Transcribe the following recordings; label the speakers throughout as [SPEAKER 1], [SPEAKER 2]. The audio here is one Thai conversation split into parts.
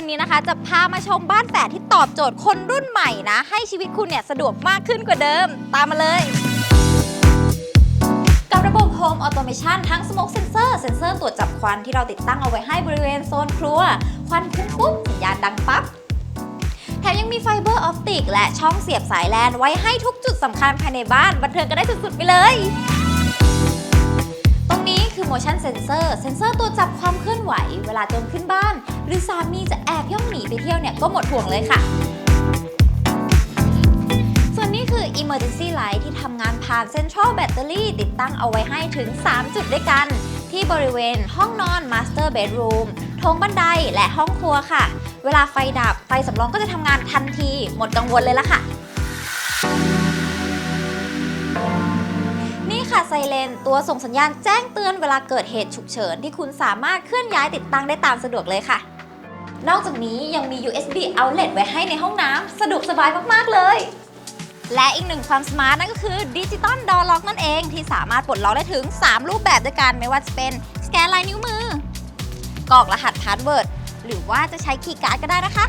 [SPEAKER 1] ันนี้นะคะ จะพามาชมบ้านแฝดที่ตอบโจทย์คนรุ่นใหม่นะ ให้ชีวิตคุณเนี่ยสะดวกมากขึ้นกว่าเดิม ตามมาเลย กับระบบ Home Automation ทั้ง Smoke Sensor เซ็นเซอร์ตรวจจับควันที่เราติดตั้งเอาไว้ให้บริเวณโซนครัว ควันพุ่งปุ๊บสัญญาณดังปั๊บแถมยังมีไฟเบอร์ออปติกและช่องเสียบสายแลนไว้ให้ทุกจุดสำคัญภายในบ้านบันเทิงกันได้สุดๆไปเลย ตรงนี้คือ motion sensor เซ็นเซอร์ตัวจับความเคลื่อนไหว เวลาโจรขึ้นบ้าน หรือสามีจะแอบย่องหนีไปเที่ยวเนี่ยก็หมดห่วงเลยค่ะ ส่วนนี้คือ emergency light ที่ทำงานผ่าน central battery ติดตั้งเอาไว้ให้ถึง 3 จุดด้วยกัน ที่บริเวณห้องนอน master bedroom โถงบันไดและห้องครัวค่ะ เวลาไฟดับไฟสำรองก็จะทำงานทันที หมดกังวลเลยละค่ะนี่ค่ะไซเรนตัวส่งสัญญาณแจ้งเตือนเวลาเกิดเหตุฉุกเฉินที่คุณสามารถเคลื่อนย้ายติดตั้งได้ตามสะดวกเลยค่ะ นอกจากนี้ยังมี USB outlet ไว้ให้ในห้องน้ำสะดวกสบายมาก ๆ เลย และอีกหนึ่งความสมาร์ทนั่นก็คือดิจิตอลดอล็อกนั่นเองที่สามารถปลดล็อกได้ถึง 3 รูปแบบด้วยกันไม่ว่าจะเป็นสแกนลายนิ้วมือกรอกรหัสพาสเวิร์ดหรือว่าจะใช้คีย์การ์ดก็ได้นะคะ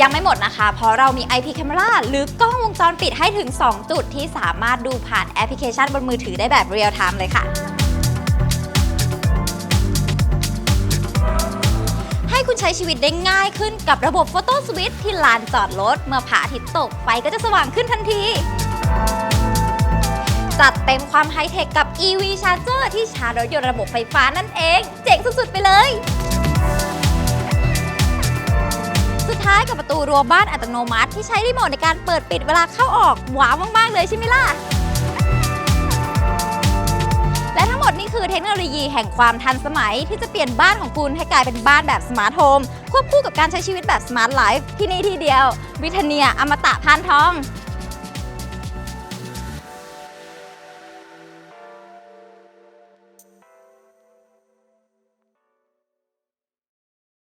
[SPEAKER 1] ยังไม่หมดนะคะ เพราะเรามี IP Camera หรือกล้องวงจรปิดให้ถึง 2 จุดที่สามารถดูผ่านแอปพลิเคชันบนมือถือได้แบบเรียลไทม์เลยค่ะ คุณใช้ชีวิตได้ง่ายขึ้นกับระบบ Photo Switch ที่ลานจอดรถเมื่อพระอาทิตย์ตกไฟก็จะสว่างขึ้นทันที จัดเต็มความไฮเทคกับ EV Charger ที่ชาร์จรถยนต์ระบบไฟฟ้านั่นเอง เจ๋งสุดๆไปเลย สุดท้ายกับประตูรั้วบ้านอัตโนมัติที่ใช้รีโมทในการเปิดปิดเวลาเข้าออกว้าวมากๆเลยใช่ไหมล่ะ คือเทคโนโลยีแห่งความทันสมัย ที่จะเปลี่ยนบ้านของคุณให้กลายเป็นบ้านแบบสมาร์ทโฮมควบคู่กับการใช้ชีวิตแบบสมาร์ทไลฟ์ที่นี่ที่เดียว วิทเนียอมตะพานทอง